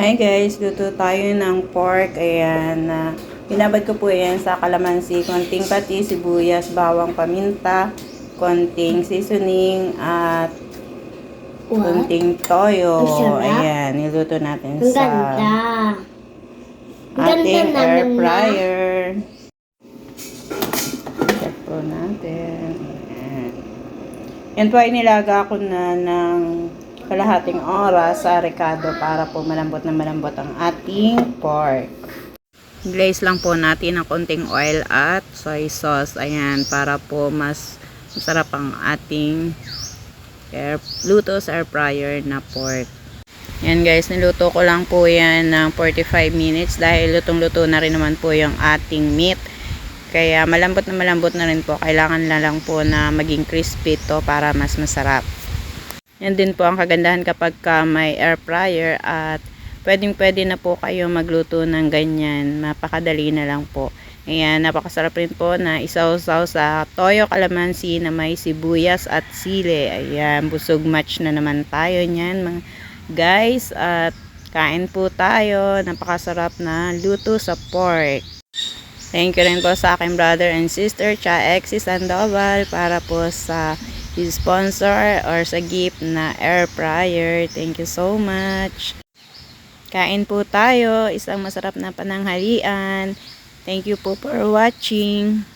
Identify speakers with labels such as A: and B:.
A: Hi guys, luto tayo ng pork. Ayan, na binabad ko po yan sa kalamansi. Konting pati, sibuyas, bawang, paminta, konting seasoning, at
B: What?
A: konting toyo. Ayan, niluto natin
B: Ang
A: sa
B: ganda. Ganda
A: ating
B: na
A: air fryer. Check po natin. Ayan. Yan po ay nilaga ko na ng kalahating oras sa recado para po malambot na malambot ang ating pork. Glaze lang po natin ng konting oil at soy sauce. Ayan, para po mas masarap ang ating air, luto sa air fryer na pork. Yan guys, niluto ko lang po yan ng 45 minutes dahil lutong-luto na rin naman po yung ating meat. Kaya malambot na malambot na rin po. Kailangan na lang po na maging crispy to para mas masarap. Yan din po ang kagandahan kapag ka may air fryer at pwedeng pwede na po kayo magluto ng ganyan. Mapakadali na lang po. Ayan, napakasarap rin po na isaw-saw sa toyo kalamansi na may sibuyas at sili. Ayan, busog match na naman tayo niyan mga guys. At kain po tayo. Napakasarap na luto sa pork. Thank you rin po sa aking brother and sister, Cha Exi Sandoval, para po sa sponsor or sa gift na air fryer. Thank you so much. Kain po tayo. Isang masarap na pananghalian. Thank you po for watching.